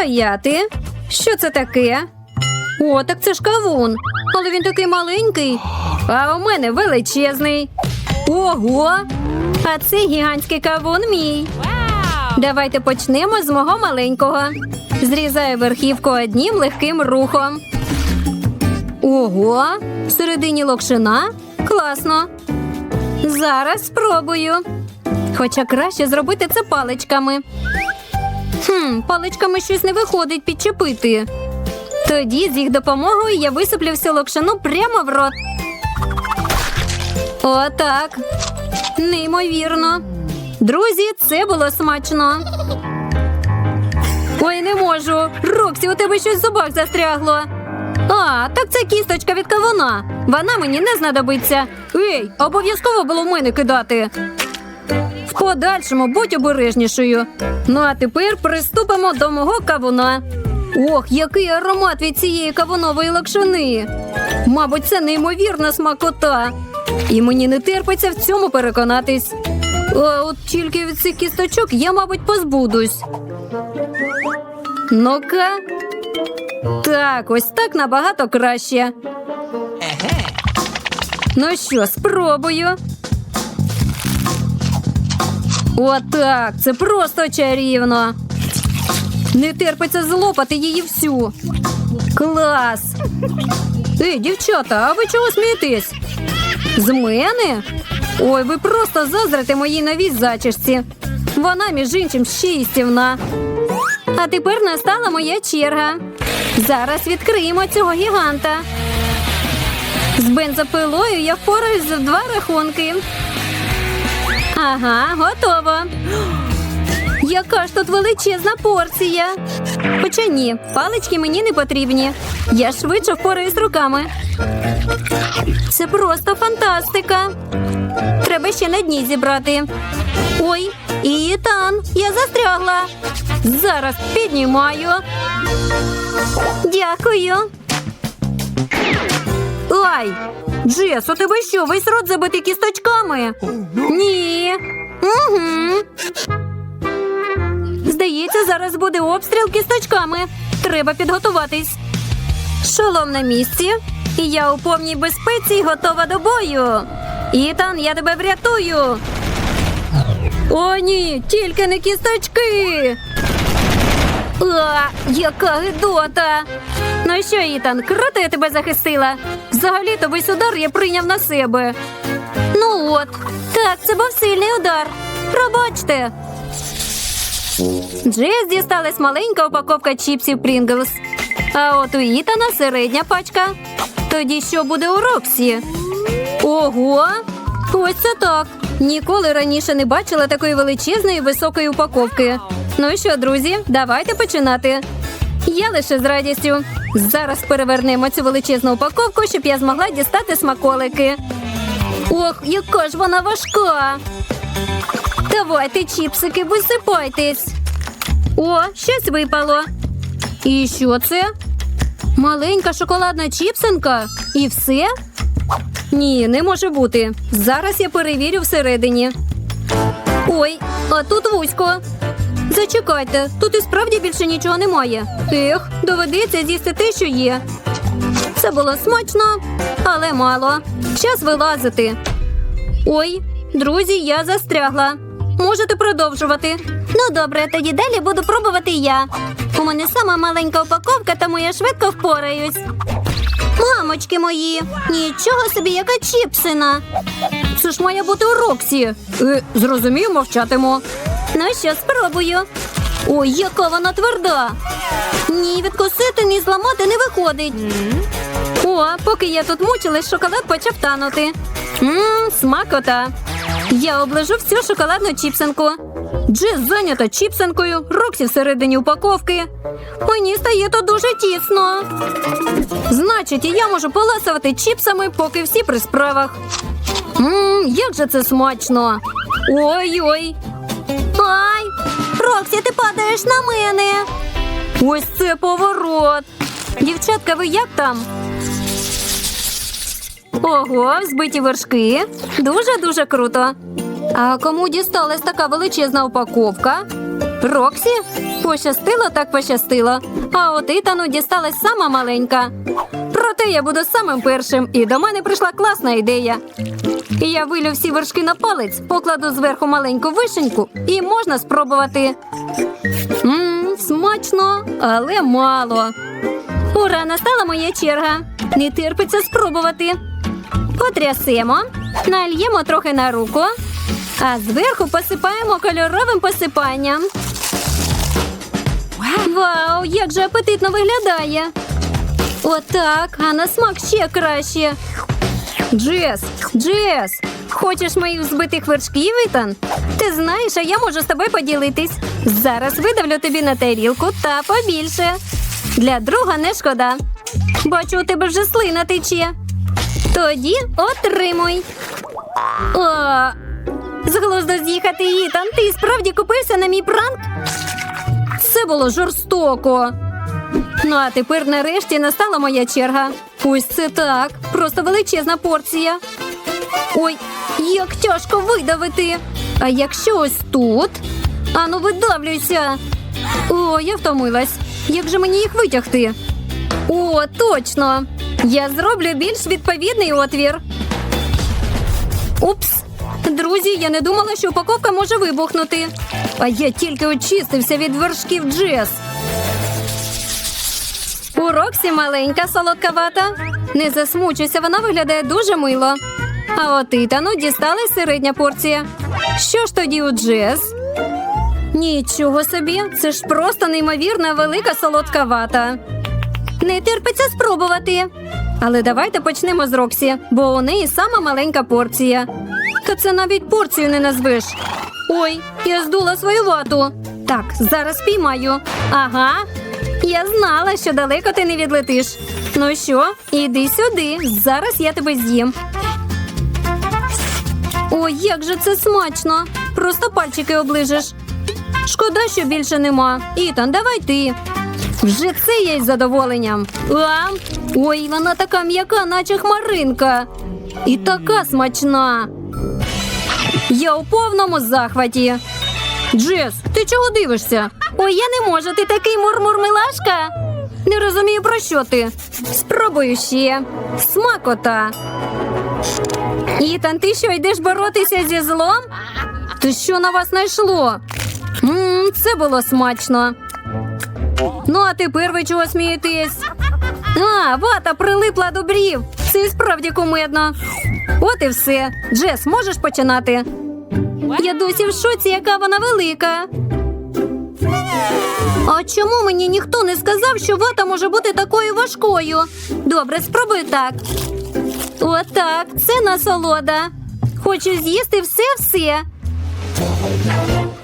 Стояти. Що це таке? О, так це ж кавун. Але він такий маленький. А у мене величезний. Ого! А це гігантський кавун мій. Давайте почнемо з мого маленького. Зрізаю верхівку одним легким рухом. Ого! Всередині локшина? Класно. Зараз спробую. Хоча краще зробити це паличками. Хм, паличками щось не виходить підчепити. Тоді з їх допомогою я висиплю всю локшину прямо в рот. Отак. Неймовірно. Друзі, це було смачно. Ой, не можу. Роксі, у тебе щось в зубах застрягло. А, так це кісточка від кавуна. Вона мені не знадобиться. Ей, обов'язково було в мене кидати. В подальшому будь обережнішою. Ну а тепер приступимо до мого кавуна. Ох, який аромат від цієї кавунової лакшини. Мабуть, це неймовірна смакота. І мені не терпиться в цьому переконатись. А от тільки від цих кісточок я, мабуть, позбудусь. Ну-ка. Так, ось так набагато краще. Ну що, спробую. Отак, це просто чарівно. Не терпиться злопати її всю. Клас. Ей, дівчата, а ви чого смієтесь? З мене? Ой, ви просто заздрите моїй новій зачісці. Вона, між іншим, ще й. А тепер настала моя черга. Зараз відкриємо цього гіганта. З бензопилою я впораюсь за два рахунки. Ага, готово. Яка ж тут величезна порція. Хоча ні, палички мені не потрібні. Я швидше впораюсь руками. Це просто фантастика. Треба ще на дні зібрати. Ой, Ітан, я застрягла. Зараз піднімаю. Дякую. Ай! Джес, у тебе що, весь рот забитий кісточками? Ні. Угу. Здається, зараз буде обстріл кісточками. Треба підготуватись. Шолом на місці. І я у повній безпеці і готова до бою. Ітан, я тебе врятую. О, ні, тільки не кісточки. А, яка гидота! Ну що, Ітан, круто я тебе захистила. Взагалі-то весь удар я прийняв на себе. Ну от, так, це був сильний удар. Пробачте. Джес дісталась маленька упаковка чіпсів Прінглс. А от у Ітана середня пачка. Тоді що буде у Роксі? Ого! Ось це так. Ніколи раніше не бачила такої величезної високої упаковки. Ну що, друзі, давайте починати. Я лише з радістю. Зараз перевернемо цю величезну упаковку, щоб я змогла дістати смаколики. Ох, яка ж вона важка. Давайте, чіпсики, висипайтесь. О, щось випало. І що це? Маленька шоколадна чіпсинка? І все? Ні, не може бути. Зараз я перевірю всередині. Ой, а тут вузько. Зачекайте, тут і справді більше нічого немає. Ех, доведеться з'їсти те, що є. Це було смачно, але мало. Час вилазити. Ой, друзі, я застрягла. Можете продовжувати. Ну добре, тоді далі буду пробувати я. У мене сама маленька упаковка, тому я швидко впораюсь. Мамочки мої, нічого собі, яка чіпсина. Це ж має бути у Роксі. Е, зрозумів, мовчатиму. Ну що, спробую. Ой, яка вона тверда. Ні, відкусити, ні зламати не виходить. О, поки я тут мучилась, шоколад почав танути. Ммм, смакота. Я оближу всю шоколадну чіпсинку. Джес зайнята чіпсинкою, Роксі всередині упаковки. Мені стає тут дуже тісно. Значить, я можу поласувати чіпсами, поки всі при справах. Ммм, як же це смачно. Ой-ой. Ай! Роксі, ти падаєш на мене. Ось це поворот. Дівчатка, ви як там? Ого, збиті вершки. Дуже-дуже круто. А кому дісталась така величезна упаковка? Роксі? Пощастило так пощастило. А от Ітану дісталась сама маленька. Проте я буду самим першим, і до мене прийшла класна ідея. І я вилю всі вершки на палець, покладу зверху маленьку вишеньку і можна спробувати. Мм, смачно, але мало. Ура, настала моя черга. Не терпиться спробувати. Потрясемо, нальємо трохи на руку, а зверху посипаємо кольоровим посипанням. Вау, як же апетитно виглядає! Отак, а на смак ще краще. Джес, Джес, хочеш моїх збитих вершків, Ітан? Ти знаєш, а я можу з тобою поділитись. Зараз видавлю тобі на тарілку та побільше. Для друга не шкода. Бачу, у тебе вже слина тече. Тоді отримуй. О, з глузду з'їхати, Ітан. Ти справді купився на мій пранк? Це було жорстоко. Ну, а тепер нарешті настала моя черга. Ось це так. Просто величезна порція. Ой, як тяжко видавити. А якщо ось тут? Ану, видавлюйся. О, я втомилась. Як же мені їх витягти? О, точно. Я зроблю більш відповідний отвір. Упс. Друзі, я не думала, що упаковка може вибухнути. А я тільки очистився від вершків Джес. У Роксі маленька солодкавата. Не засмучуйся, вона виглядає дуже мило. А от Ітану дісталась середня порція. Що ж тоді у Джес? Нічого собі, це ж просто неймовірна велика солодка вата. Не терпиться спробувати. Але давайте почнемо з Роксі, бо у неї сама маленька порція. Та це навіть порцію не назвеш. Ой, я здула свою вату. Так, зараз піймаю. Ага. Я знала, що далеко ти не відлетиш. Ну що, іди сюди. Зараз я тебе з'їм. Ой, як же це смачно! Просто пальчики оближеш. Шкода, що більше нема. Ітан, давай ти. Вже це я із задоволенням. А? Ой, вона така м'яка, наче хмаринка. І така смачна. Я у повному захваті. Джес, ти чого дивишся? Ой, я не можу, ти такий мурмур-милашка. Не розумію, про що ти. Спробую ще. Смакота. Ітан, ти що, йдеш боротися зі злом? Ти що на вас знайшло? Мм, це було смачно. Ну, а тепер ви чого смієтесь? А, вата прилипла до брів. Це і справді кумедно. От і все. Джес, можеш починати? Я досі в шоці, яка вона велика. А чому мені ніхто не сказав, що вата може бути такою важкою? Добре, спробуй так. Отак, це насолода. Хочу з'їсти все-все.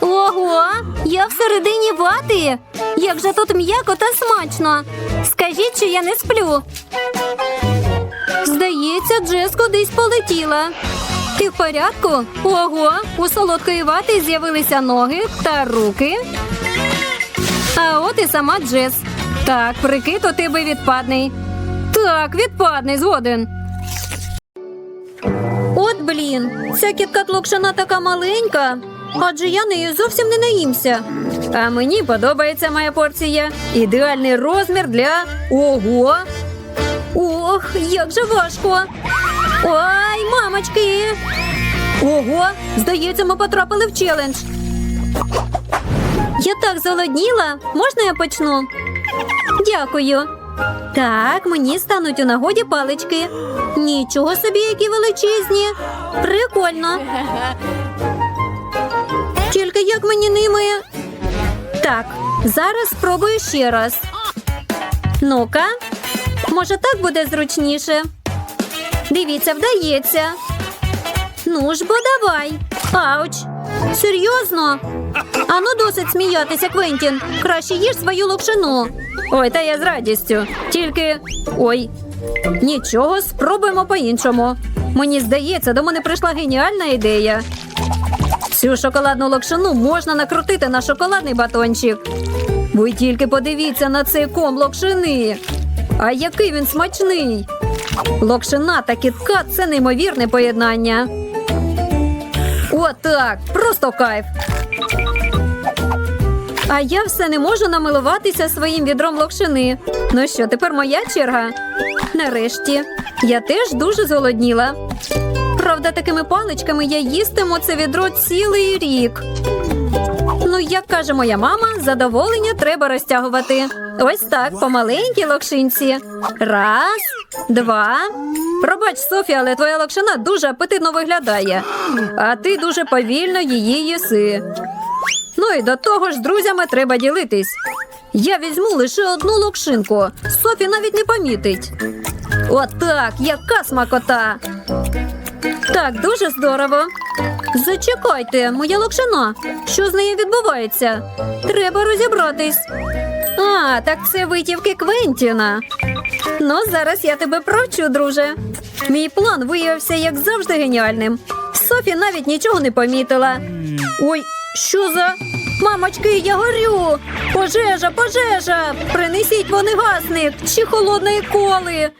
Ого, я всередині вати. Як же тут м'яко та смачно. Скажіть, що я не сплю. Здається, Джес кудись полетіла. Ти в порядку? Ого, у солодкої вати з'явилися ноги та руки. А от і сама Джес. Так, прикид у тебе відпадний. Так, відпадний, згоден. От блін, ця кітка локшина така маленька, адже я нею зовсім не наїмся. А мені подобається моя порція. Ідеальний розмір для ого. Ох, як же важко. Ой, мамочки. Ого, здається, ми потрапили в челендж. Я так зголодніла. Можна я почну? Дякую. Так, мені стануть у нагоді палички. Нічого собі, які величезні. Прикольно. Тільки як мені ними. Так, зараз спробую ще раз. Ну-ка, може, так буде зручніше. Дивіться, вдається. Ну ж бо давай. Ауч. Серйозно? Ану досить сміятися, Квентін. Краще їж свою локшину. Ой, та я з радістю. Тільки. Ой. Нічого, спробуємо по-іншому. Мені здається, до мене прийшла геніальна ідея. Цю шоколадну локшину можна накрутити на шоколадний батончик. Ви тільки подивіться на цей ком локшини. А який він смачний! Локшина та кітка це неймовірне поєднання. Отак, просто кайф. А я все не можу намилуватися своїм відром локшини. Ну що, тепер моя черга? Нарешті. Я теж дуже зголодніла. Правда, такими паличками я їстиму це відро цілий рік. Ну, як каже моя мама, задоволення треба розтягувати. Ось так, по маленькій локшинці. Раз, два. Пробач, Софія, але твоя локшина дуже апетитно виглядає, а ти дуже повільно її їси. Ну і до того ж, друзями треба ділитись. Я візьму лише одну локшинку. Софі навіть не помітить. Отак, яка смакота. Так, дуже здорово. Зачекайте, моя локшина. Що з нею відбувається? Треба розібратись. А, так це витівки Квентіна. Ну, зараз я тебе провчу, друже. Мій план виявився, як завжди, геніальним. Софі навіть нічого не помітила. Ой, що за. Мамочки, я горю! Пожежа, пожежа! Принесіть вогнегасник чи холодної коли.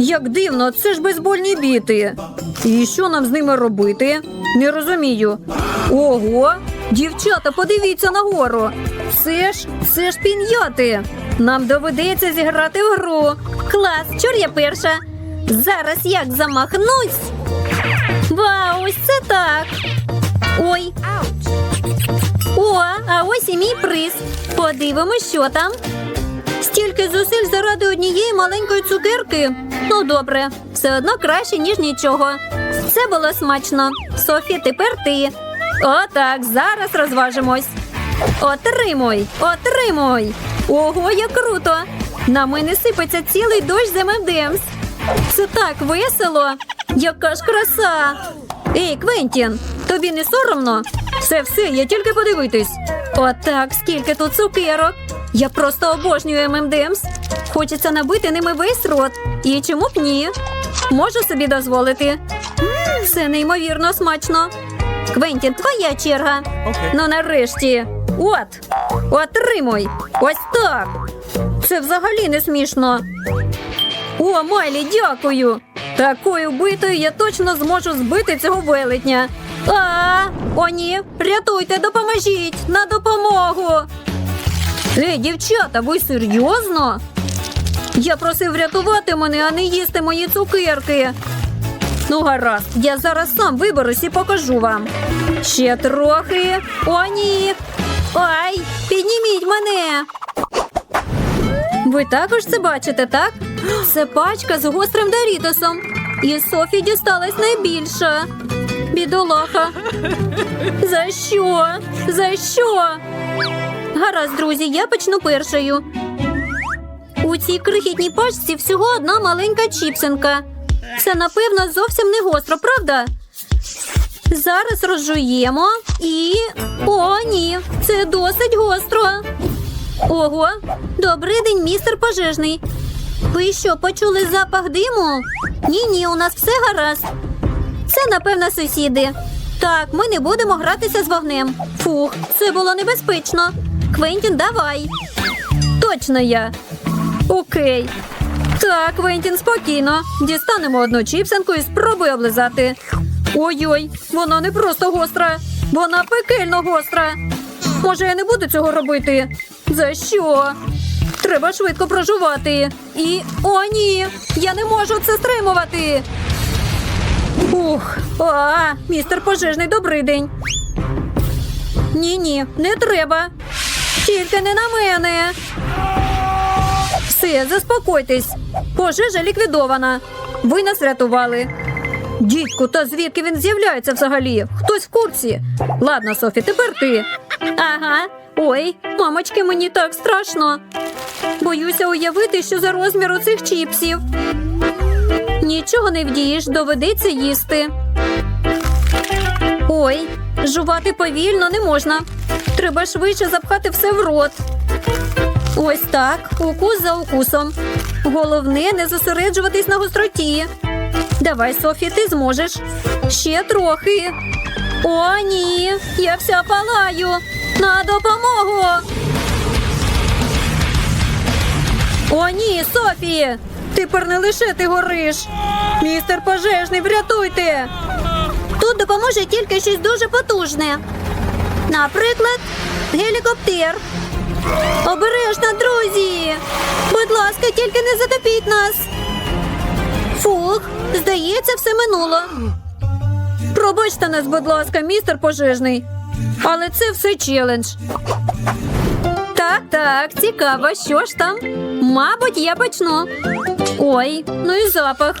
Як дивно, це ж бейсбольні біти. І що нам з ними робити? Не розумію. Ого, дівчата, подивіться нагору. Це ж це ж піньйоти. Нам доведеться зіграти в гру. Клас, чур я перша. Зараз як замахнусь. Вау, ось це так. Ой. О, а ось і мій приз. Подивимось, що там. Стільки зусиль заради однієї маленької цукерки. Ну, добре, все одно краще, ніж нічого. Це було смачно. Софі, тепер ти. Отак, зараз розважимось. Отримуй, отримуй. Ого, як круто! На мене сипеться цілий дощ з ММДМС. Це так весело. Яка ж краса. Ей, Квентін, тобі не соромно? Все, все, я тільки подивитись. Отак, скільки тут цукерок. Я просто обожнюю ММДМС. Хочеться набити ними весь рот. І чому б ні? Можу собі дозволити. Це неймовірно смачно. Квентін, твоя черга. Ну нарешті. От, отримуй. Ось так. Це взагалі не смішно. О, Майлі, дякую. Такою битою я точно зможу збити цього велетня. А, о, ні, рятуйте, допоможіть на допомогу. Ей, дівчата, ви серйозно? Я просив врятувати мене, а не їсти мої цукерки. Ну, гаразд, я зараз сам виберусь і покажу вам. Ще трохи. О, ні. Ай, підніміть мене. Ви також це бачите, так? Це пачка з гострим Дорітосом. І Софі дісталась найбільша. Бідолаха. За що? За що? Гаразд, друзі, я почну першою. У цій крихітній пачці всього одна маленька чіпсинка. Це, напевно, зовсім не гостро, правда? Зараз розжуємо і. О, ні, це досить гостро. Ого, добрий день, містер пожежний. Ви що, почули запах диму? Ні, ні, у нас все гаразд. Це, напевно, сусіди. Так, ми не будемо гратися з вогнем. Фух, це було небезпечно. Квентін, давай. Точно я. Окей. Так, Квентін, спокійно. Дістанемо одну чіпсинку і спробуй облизати. Ой-ой, вона не просто гостра, вона пекельно гостра. Може, я не буду цього робити? За що? Треба швидко прожувати. І. О, ні! Я не можу це стримувати. Ух, а, містер пожежний, добрий день. Ні, ні, не треба. Тільки не на мене. Все, заспокойтесь. Пожежа ліквідована. Ви нас врятували. Дідьку, та звідки він з'являється взагалі? Хтось в курсі. Ладно, Софі, тепер ти. Ага. Ой, мамочки, мені так страшно. Боюся уявити, що за розмір цих чіпсів. Нічого не вдієш, доведеться їсти. Ой, жувати повільно не можна. Треба швидше запхати все в рот. Ось так, укус за укусом. Головне не зосереджуватись на гостроті. Давай, Софі, ти зможеш. Ще трохи. О, ні, я вся палаю. На допомогу. О, ні, Софі! Тепер не лише ти гориш. Містер пожежний, врятуйте. Тут допоможе тільки щось дуже потужне. Наприклад, гелікоптер. Обережно, друзі! Будь ласка, тільки не затопіть нас. Фух, здається, все минуло. Пробачте нас, будь ласка, містер пожежний. Але це все челендж. Так, так, цікаво, що ж там? Мабуть, я почну. Ой, ну і запах.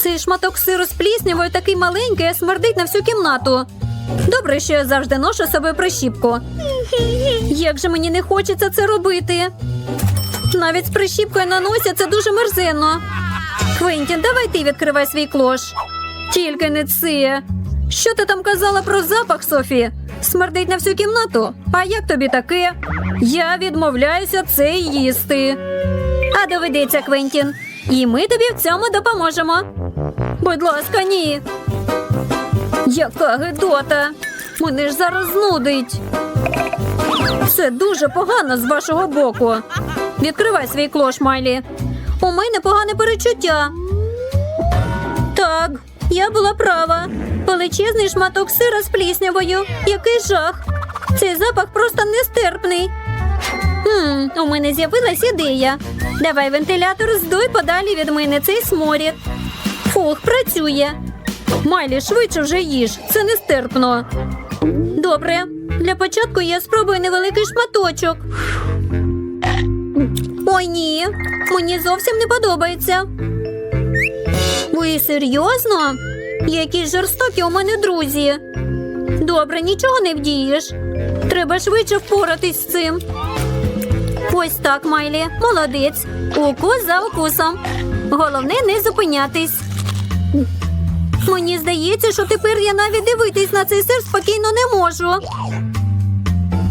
Цей шматок сиру з пліснявою такий маленький, а смердить на всю кімнату. Добре, що я завжди ношу з собою прищіпку. Як же мені не хочеться це робити. Навіть з прищіпкою на носі це дуже мерзенно. Квентін, давай ти відкривай свій клош. Тільки не це. Що ти там казала про запах, Софі? Смердить на всю кімнату. А як тобі таке? Я відмовляюся це їсти. А доведеться, Квентін. І ми тобі в цьому допоможемо. Будь ласка, ні. Яка гидота. Мене ж зараз знудить. Це дуже погано з вашого боку. Відкривай свій клош, Майлі. У мене погане перечуття. Так, я була права. Величезний шматок сира з пліснявою. Який жах. Цей запах просто нестерпний. Хм, у мене з'явилась ідея. Давай вентилятор здуй подалі від мене цей сморід. Фух, працює. Майлі, швидше вже їж. Це нестерпно. Добре. Для початку я спробую невеликий шматочок. Ой, ні. Мені зовсім не подобається. Ви серйозно? Які жорстокі у мене друзі. Добре, нічого не вдієш. Треба швидше впоратись з цим. Ось так, Майлі. Молодець. Укус за укусом. Головне не зупинятись. Мені здається, що тепер я навіть дивитись на цей сир спокійно не можу.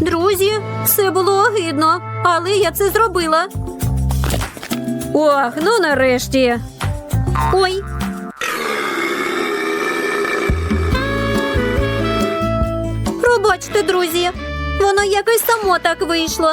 Друзі, все було огидно, але я це зробила. Ох, ну нарешті. Ой. Пробачте, друзі. Воно якось само так вийшло.